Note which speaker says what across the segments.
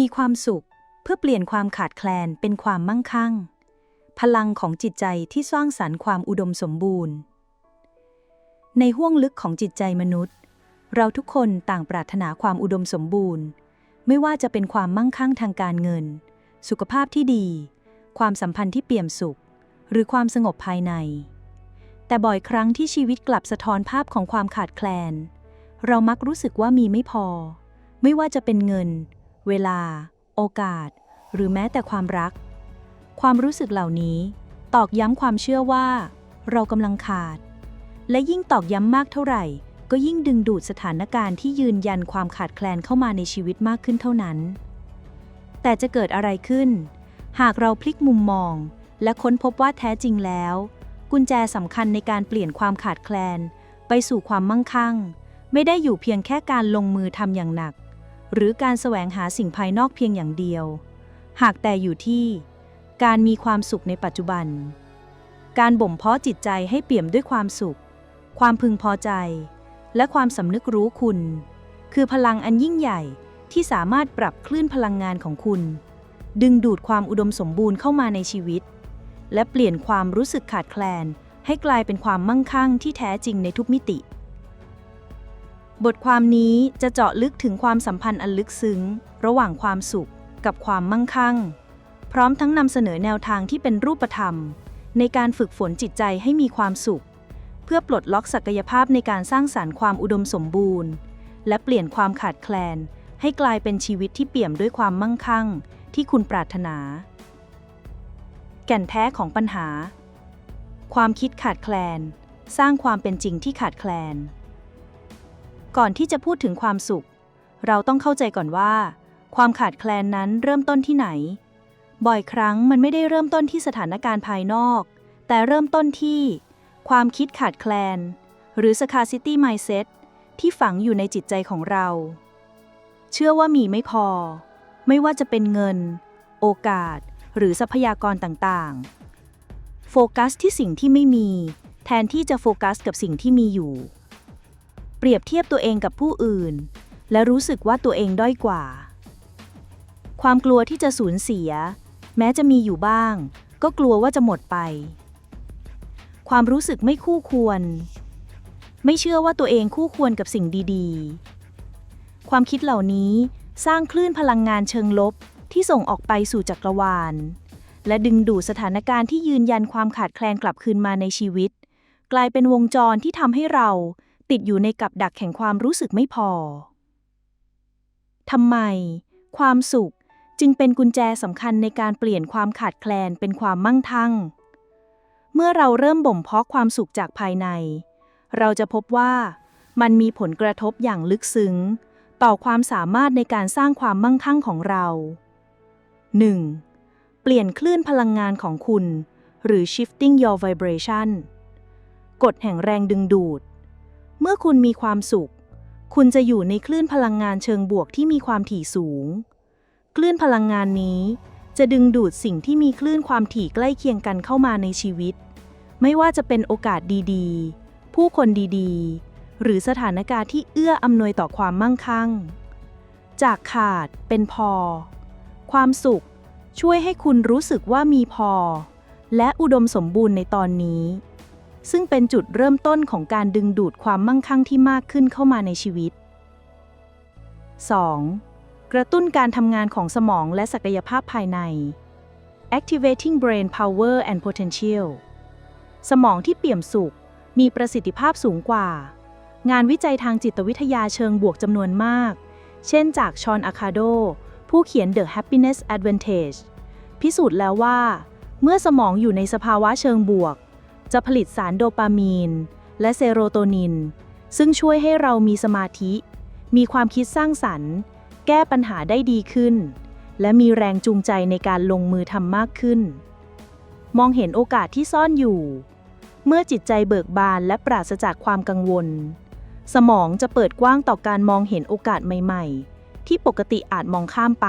Speaker 1: มีความสุขเพื่อเปลี่ยนความขาดแคลนเป็นความมั่งคั่ง พลังของจิตใจที่สร้างสรรค์ความอุดมสมบูรณ์ ในห้วงลึกของจิตใจมนุษย์ เราทุกคนต่างปรารถนาความอุดมสมบูรณ์ ไม่ว่าจะเป็นความมั่งคั่งทางการเงิน สุขภาพที่ดี ความสัมพันธ์ที่เปี่ยมสุข หรือความสงบภายใน แต่บ่อยครั้งที่ชีวิตกลับสะท้อนภาพของความขาดแคลน เรามักรู้สึกว่ามีไม่พอ ไม่ว่าจะเป็นเงิน เวลา โอกาส หรือแม้แต่ความรัก ความรู้สึกเหล่านี้ ตอกย้ำความเชื่อว่า เรากำลังขาด และยิ่งตอกย้ำมากเท่าไหร่ ก็ยิ่งดึงดูดสถานการณ์ที่ยืนยันความขาดแคลนเข้ามาในชีวิตมากขึ้นเท่านั้น แต่จะเกิดอะไรขึ้น หากเราพลิกมุมมอง และค้นพบว่าแท้จริงแล้ว กุญแจสำคัญในการเปลี่ยนความขาดแคลน ไปสู่ความมั่งคั่ง ไม่ได้อยู่เพียงแค่การลงมือทำอย่างหนัก หรือการแสวงหาสิ่งภายนอกเพียงอย่างเดียว หากแต่อยู่ที่ การมีความสุขในปัจจุบัน การบ่มเพาะจิตใจให้เปี่ยมด้วยความสุข ความพึงพอใจ และความสำนึกรู้คุณ คือพลังอันยิ่งใหญ่ที่สามารถปรับคลื่นพลังงานของคุณ ดึงดูดความอุดมสมบูรณ์เข้ามาในชีวิต และเปลี่ยนความรู้สึกขาดแคลน ให้กลายเป็นความมั่งคั่งที่แท้จริงในทุกมิติ บทความนี้จะเจาะลึกถึงความสัมพันธ์อันลึกซึ้ง ระหว่างความสุขกับความมั่งคั่ง พร้อมทั้งนำเสนอแนวทางที่เป็นรูปธรรม ในการฝึกฝนจิตใจให้มีความสุข เพื่อปลดล็อกศักยภาพในการสร้างสารรค์ความอุดมสมบูรณ์ และเปลี่ยนความขาดแคลน ให้กลายเป็นชีวิตที่เปี่ยมด้วยความมั่งคั่ง ที่คุณปรารถนา แก่นแท้ของปัญหา ความคิดขาดแคลน สร้างความเป็นจริงที่ขาดแคลน ก่อนที่จะพูดถึงความสุข เราต้องเข้าใจก่อนว่า ความขาดแคลนนั้นเริ่มต้นที่ไหน บ่อยครั้งมันไม่ได้เริ่มต้นที่สถานการณ์ภายนอก แต่เริ่มต้นที่ ความคิดขาดแคลน หรือ scarcity mindset ที่ฝังอยู่ในจิตใจของเรา เชื่อว่ามีไม่พอ ไม่ว่าจะเป็นเงิน โอกาส หรือทรัพยากรต่างๆ โฟกัสที่สิ่งที่ไม่มี แทนที่จะโฟกัสกับสิ่งที่มีอยู่ เปรียบเทียบตัวเองกับผู้อื่น และรู้สึกว่าตัวเองด้อยกว่า ความกลัวที่จะสูญเสีย แม้จะมีอยู่บ้าง ก็กลัวว่าจะหมดไป ความรู้สึกไม่คู่ควร ไม่เชื่อว่าตัวเองคู่ควรกับสิ่งดีๆ ความคิดเหล่านี้สร้างคลื่นพลังงานเชิงลบที่ส่งออกไปสู่จักรวาล และดึงดูดสถานการณ์ที่ยืนยันความขาดแคลนกลับคืนมาในชีวิต กลายเป็นวงจรที่ทำให้เรา ติดอยู่ในกับดักแห่งความรู้สึกไม่พอ ทำไม ความสุขจึงเป็นกุญแจสำคัญในการเปลี่ยนความขาดแคลนเป็นความมั่งคั่ง เมื่อเราเริ่มบ่มเพาะความสุขจากภายใน เราจะพบว่ามันมีผลกระทบอย่างลึกซึ้ง ต่อความสามารถในการสร้างความมั่งคั่งของเรา 1. เปลี่ยนคลื่นพลังงานของคุณ หรือ shifting your vibration กฎแห่งแรงดึงดูด เมื่อคุณมีความสุข คุณจะอยู่ในคลื่นพลังงานเชิงบวกที่มีความถี่สูง คลื่นพลังงานนี้ จะดึงดูดสิ่งที่มีคลื่นความถี่ใกล้เคียงกันเข้ามาในชีวิต ไม่ว่าจะเป็นโอกาสดีๆ ผู้คนดีๆ หรือสถานการณ์ที่เอื้ออำนวยต่อความมั่งคั่ง จากขาดเป็นพอ ความสุขช่วยให้คุณรู้สึกว่ามีพอ และอุดมสมบูรณ์ในตอนนี้ ซึ่งเป็นจุดเริ่มต้นของการดึงดูดความมั่งคั่งที่มากขึ้นเข้ามาในชีวิต 2. กระตุ้นการทำงานของสมองและศักยภาพภายใน activating brain power and potential สมองที่เปี่ยมสุข มีประสิทธิภาพสูงกว่า งานวิจัยทางจิตวิทยาเชิงบวกจำนวนมาก เช่นจากชอนอาคาโด ผู้เขียน The Happiness Advantage พิสูจน์แล้วว่า เมื่อสมองอยู่ในสภาวะเชิงบวก จะผลิตสารโดปามีน และเซโรโทนิน ซึ่งช่วยให้เรามีสมาธิ มีความคิดสร้างสรรค์ แก้ปัญหาได้ดีขึ้น และมีแรงจูงใจในการลงมือทำมากขึ้น มองเห็นโอกาสที่ซ่อนอยู่ เมื่อจิตใจเบิกบานและปราศจากความกังวล สมองจะเปิดกว้างต่อการมองเห็นโอกาสใหม่ ๆ ที่ปกติอาจมองข้ามไป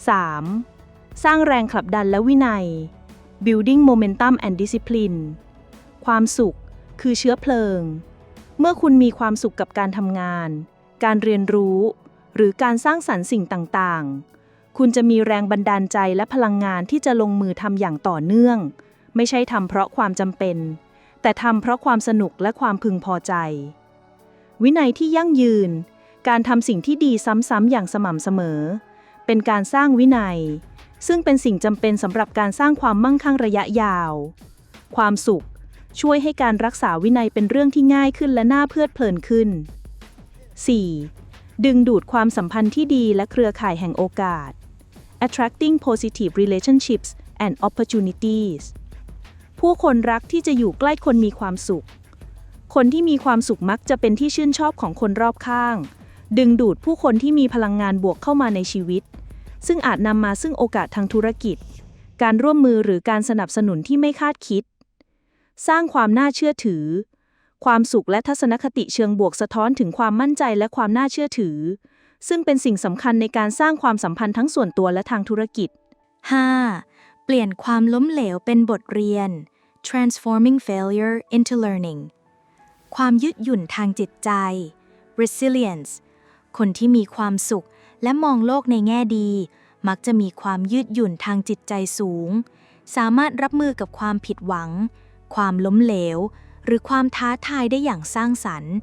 Speaker 1: 3. สร้างแรงขับดันและวินัย building momentum and discipline ความสุขคือเชื้อเพลิง เมื่อคุณมีความสุขกับการทำงาน การเรียนรู้
Speaker 2: หรือการสร้างสรรค์สิ่งต่างๆ คุณจะมีแรงบันดาลใจและพลังงานที่จะลงมือทำอย่างต่อเนื่อง ไม่ใช่ทำเพราะความจำเป็น แต่ทำเพราะความสนุกและความพึงพอใจ วินัยที่ยั่งยืน การทำสิ่งที่ดีซ้ำๆอย่างสม่ำเสมอ เป็นการสร้างวินัย ซึ่งเป็นสิ่งจำเป็นสำหรับการสร้างความมั่งคั่งระยะยาว ความสุข ช่วยให้การรักษาวินัยเป็นเรื่องที่ง่ายขึ้นและน่าเพลิดเพลินขึ้น 4. ดึงดูดความสัมพันธ์ที่ดีและเครือข่ายแห่งโอกาส attracting positive relationships and opportunities ผู้คนรักที่จะอยู่ใกล้คนมีความสุข คนที่มีความสุขมักจะเป็นที่ชื่นชอบของคนรอบข้าง ดึงดูดผู้คนที่มีพลังงานบวกเข้ามาในชีวิต ซึ่งอาจนำมาซึ่งโอกาสทางธุรกิจ การร่วมมือหรือการสนับสนุนที่ไม่คาดคิด สร้างความน่าเชื่อถือ ความสุขและทัศนคติเชิงบวกสะท้อนถึงความมั่นใจและความน่าเชื่อถือ ซึ่งเป็นสิ่งสำคัญในการสร้างความสัมพันธ์ทั้งส่วนตัวและทางธุรกิจ
Speaker 1: 5. เปลี่ยนความล้มเหลวเป็นบทเรียน transforming failure into learning ความยืดหยุ่นทางจิตใจ resilience คนที่มีความสุข และมองโลกในแง่ดี มักจะมีความยืดหยุ่นทางจิตใจสูง สามารถรับมือกับความผิดหวัง ความล้มเหลว หรือความท้าทายได้อย่างสร้างสรรค์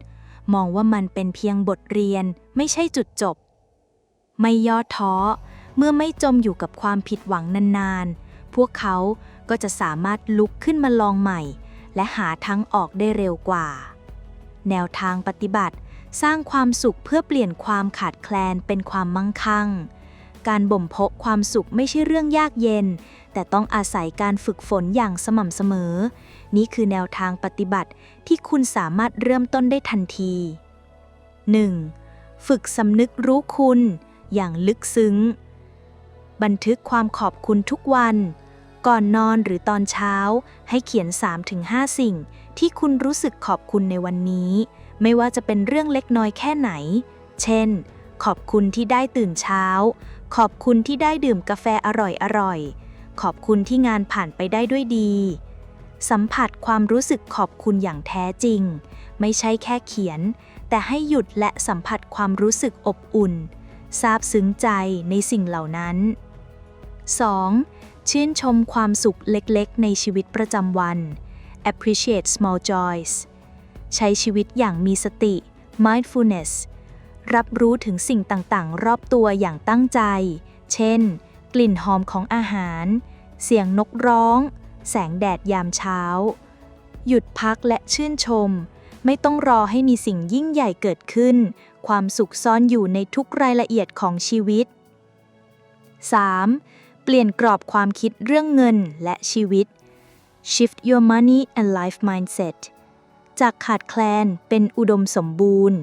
Speaker 1: มองว่ามันเป็นเพียงบทเรียนไม่ใช่จุดจบ ไม่ย่อท้อ เมื่อไม่จมอยู่กับความผิดหวังนานๆ พวกเขาก็จะสามารถลุกขึ้นมาลองใหม่ และหาทั้งออกได้เร็วกว่า แนวทางปฏิบัติ สร้างความสุขเพื่อเปลี่ยนความขาดแคลนเป็นความมั่งคั่ง การบ่มเพาะความสุขไม่ใช่เรื่องยากเย็น แต่ต้องอาศัยการฝึกฝนอย่างสม่ำเสมอ นี่คือแนวทางปฏิบัติที่คุณสามารถเริ่มต้นได้ทันที 1. ฝึกสำนึกรู้คุณ อย่างลึกซึ้ง บันทึกความขอบคุณทุกวัน ก่อนนอนหรือตอนเช้าให้เขียน 3-5 สิ่งที่คุณรู้สึกขอบคุณในวันนี้ ไม่ว่าจะเป็นเรื่องเล็กน้อยแค่ไหน เช่น ขอบคุณที่ได้ตื่นเช้า ขอบคุณที่ได้ดื่มกาแฟอร่อยๆขอบคุณที่งานผ่านไปได้ด้วยดี สัมผัสความรู้สึกขอบคุณอย่างแท้จริง ไม่ใช่แค่เขียน แต่ให้หยุดและสัมผัสความรู้สึกอบอุ่น ซาบซึ้งใจในสิ่งเหล่านั้น 2. ชื่นชมความสุขเล็กๆ ในชีวิตประจำวัน appreciate small joys ใช้ชีวิตอย่างมีสติ mindfulness รับรู้ถึงสิ่งต่างๆ รอบตัวอย่างตั้งใจ เช่น กลิ่นหอมของอาหาร เสียงนกร้อง แสงแดดยามเช้า หยุดพักและชื่นชม ไม่ต้องรอให้มีสิ่งยิ่งใหญ่เกิดขึ้น ความสุขซ่อนอยู่ในทุกรายละเอียดของชีวิต 3. เปลี่ยนกรอบความคิดเรื่องเงินและชีวิต shift your money and life mindset จากขาดแคลนเป็นอุดมสมบูรณ์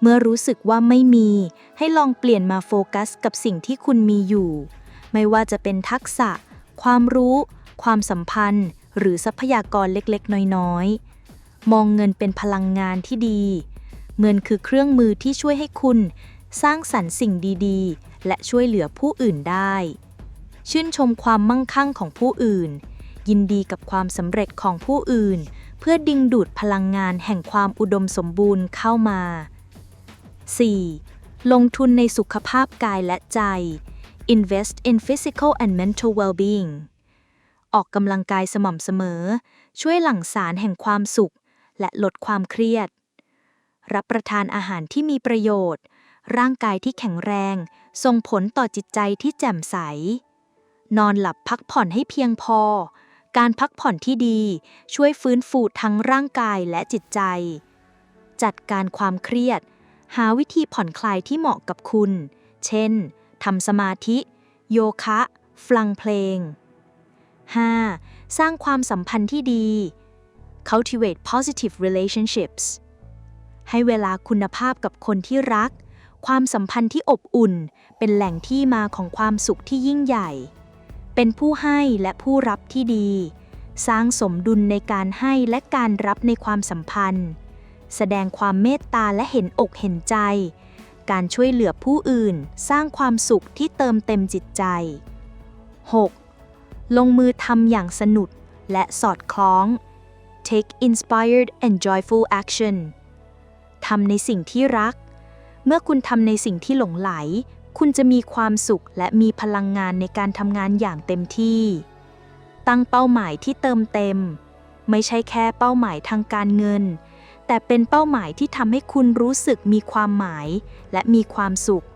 Speaker 1: เมื่อรู้สึกว่าไม่มี ให้ลองเปลี่ยนมาโฟกัสกับสิ่งที่คุณมีอยู่ ไม่ว่าจะเป็นทักษะ ความรู้ ความสัมพันธ์ หรือทรัพยากรเล็กๆ น้อยๆ มองเงินเป็นพลังงานที่ดี เงินคือเครื่องมือที่ช่วยให้คุณ สร้างสรรค์สิ่งดีๆ และช่วยเหลือผู้อื่นได้ ชื่นชมความมั่งคั่งของผู้อื่น ยินดีกับความสำเร็จของผู้อื่น เพื่อดึงดูดพลังงานแห่งความอุดมสมบูรณ์เข้ามา 4. ลงทุนในสุขภาพกายและใจ invest in physical and mental well-being ออกกำลังกายสม่ำเสมอ ช่วยหลั่งสารแห่งความสุข และลดความเครียด รับประทานอาหารที่มีประโยชน์ ร่างกายที่แข็งแรง ส่งผลต่อจิตใจที่แจ่มใส นอนหลับพักผ่อนให้เพียงพอ การพักผ่อนที่ดี ช่วยฟื้นฟูทั้งร่างกายและจิตใจ จัดการความเครียด หาวิธีผ่อนคลายที่เหมาะกับคุณ เช่นทำสมาธิ โยคะ ฟังเพลง 5. สร้างความสัมพันธ์ที่ดี cultivate positive relationships ให้เวลาคุณภาพกับคนที่รัก ความสัมพันธ์ที่อบอุ่น เป็นแหล่งที่มาของความสุขที่ยิ่งใหญ่ เป็นผู้ให้และผู้รับที่ดี สร้างสมดุลในการให้และการรับในความสัมพันธ์ แสดงความเมตตาและเห็นอกเห็นใจ การช่วยเหลือผู้อื่น สร้างความสุขที่เติมเต็มจิตใจ 6. ลงมือทำอย่างสนุกและสอดคล้อง take inspired and joyful action ทำในสิ่งที่รัก เมื่อคุณทำในสิ่งที่หลงไหล คุณจะมีความสุขและมีพลังงานในการทำงานอย่างเต็มที่ ตั้งเป้าหมายที่เติมเต็ม ไม่ใช่แค่เป้าหมายทางการเงิน แต่เป็นเป้าหมายที่ทำให้คุณรู้สึกมีความหมายและมีความสุข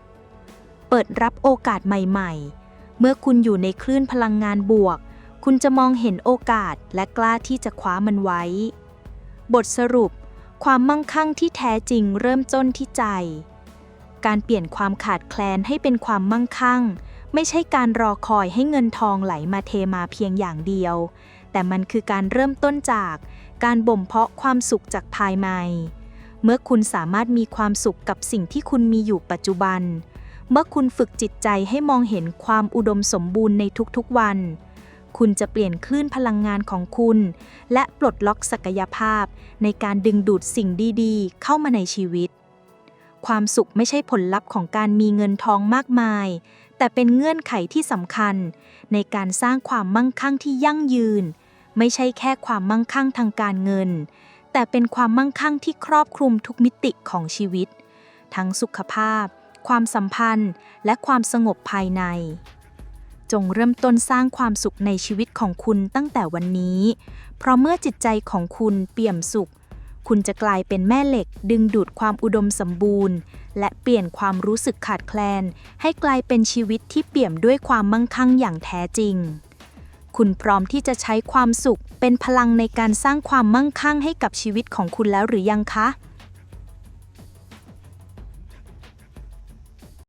Speaker 1: เปิดรับโอกาสใหม่ๆ เมื่อคุณอยู่ในคลื่นพลังงานบวก คุณจะมองเห็นโอกาสและกล้าที่จะคว้ามันไว้ บทสรุป ความมั่งคั่งที่แท้จริงเริ่มต้นที่ใจ การเปลี่ยนความขาดแคลนให้เป็นความมั่งคั่ง ไม่ใช่การรอคอยให้เงินทองไหลมาเทมาเพียงอย่างเดียว แต่มันคือการเริ่มต้นจากการบ่มเพาะความสุขจากภายใน เมื่อคุณสามารถมีความสุขกับสิ่งที่คุณมีอยู่ปัจจุบัน เมื่อคุณฝึกจิตใจให้มองเห็นความอุดมสมบูรณ์ในทุกๆวัน คุณจะเปลี่ยนคลื่นพลังงานของคุณ และปลดล็อกศักยภาพในการดึงดูดสิ่งดีๆ เข้ามาในชีวิต ความสุขไม่ใช่ผลลัพธ์ของการมีเงินทองมากมาย แต่เป็นเงื่อนไขที่สำคัญ ในการสร้างความมั่งคั่งที่ยั่งยืน ไม่ใช่แค่ความมั่งคั่งทางการเงิน แต่เป็นความมั่งคั่งที่ครอบคลุมทุกมิติของชีวิต ทั้งสุขภาพ ความสัมพันธ์ และความสงบภายใน จงเริ่มต้นสร้างความสุขในชีวิตของคุณตั้งแต่วันนี้ เพราะเมื่อจิตใจของคุณเปี่ยมสุข คุณจะกลายเป็นแม่เหล็ก ดึงดูดความอุดมสมบูรณ์ และเปลี่ยนความรู้สึกขาดแคลน ให้กลายเป็นชีวิตที่เปี่ยมด้วยความมั่งคั่งอย่างแท้จริง คุณพร้อมที่จะใช้ความสุขเป็นพลังในการสร้างความมั่งคั่งให้กับชีวิตของคุณแล้วหรือยังคะ